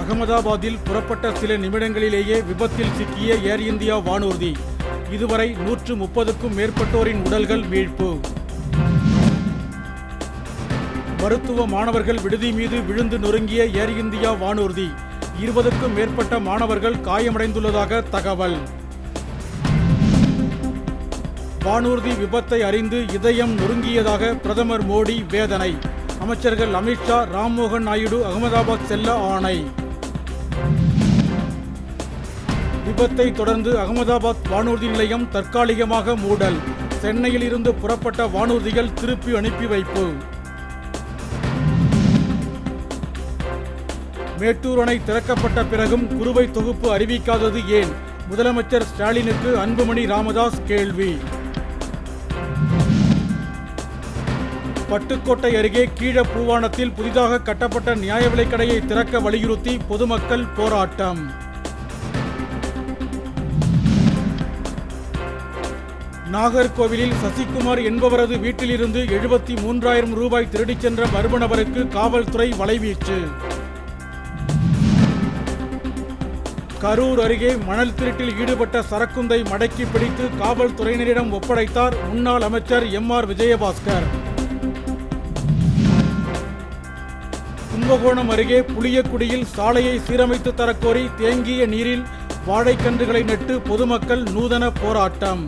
அகமதாபாத்தில் புறப்பட்ட சில நிமிடங்களிலேயே விபத்தில் சிக்கிய ஏர் இந்தியா வானூர்தி. இதுவரை நூற்று முப்பதுக்கும் மேற்பட்டோரின் உடல்கள் மீட்பு மருத்துவ மாணவர்கள் விடுதி மீது விழுந்து நொறுங்கிய ஏர் இந்தியா வானூர்தி. இருபதுக்கும் மேற்பட்ட மாணவர்கள் காயமடைந்துள்ளதாக தகவல். வானூர்தி விபத்தை அறிந்து இதயம் நொறுங்கியதாக பிரதமர் மோடி வேதனை. அமைச்சர்கள் அமித்ஷா ராம்மோகன் நாயுடு அகமதாபாத் செல்ல ஆணை. விபத்தை தொடர்ந்து அகமதாபாத் வானூர்தி நிலையம் தற்காலிகமாக மூடல். சென்னையில் இருந்து புறப்பட்ட வானூர்திகள் திருப்பி அனுப்பி வைப்பு. மேட்டூர் அணை திறக்கப்பட்ட பிறகும் குறுவை தொகுப்பு அறிவிக்காதது ஏன்? முதலமைச்சர் ஸ்டாலினுக்கு அன்புமணி ராமதாஸ் கேள்வி. பட்டுக்கோட்டை அருகே கீழப்பூவானத்தில் புதிதாக கட்டப்பட்ட நியாய விலைக்கடையை திறக்க வலியுறுத்தி பொதுமக்கள் போராட்டம். நாகர்கோவிலில் சசிகுமார் என்பவரது வீட்டிலிருந்து எழுபத்தி மூன்றாயிரம் ரூபாய் திருடிச் சென்ற மர்ம நபருக்கு காவல்துறை வலைவீச்சு. கரூர் அருகே மணல் திருட்டில் ஈடுபட்ட சரக்குந்தை மடக்கி பிடித்து காவல்துறையினரிடம் ஒப்படைத்தார் முன்னாள் அமைச்சர் எம் ஆர் விஜயபாஸ்கர். கும்பகோணம் அருகே புளியக்குடியில் சாலையை சீரமைத்து தரக்கோரி தேங்கிய நீரில் வாழைக்கன்றுகளை நட்டு பொதுமக்கள் நூதன போராட்டம்.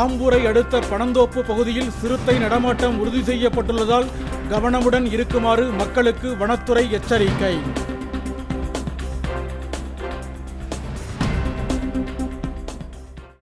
ஆம்பூரை அடுத்த பனந்தோப்பு பகுதியில் சிறுத்தை நடமாட்டம் உறுதி செய்யப்பட்டுள்ளதால் கவனமுடன் இருக்குமாறு மக்களுக்கு வனத்துறை எச்சரிக்கை.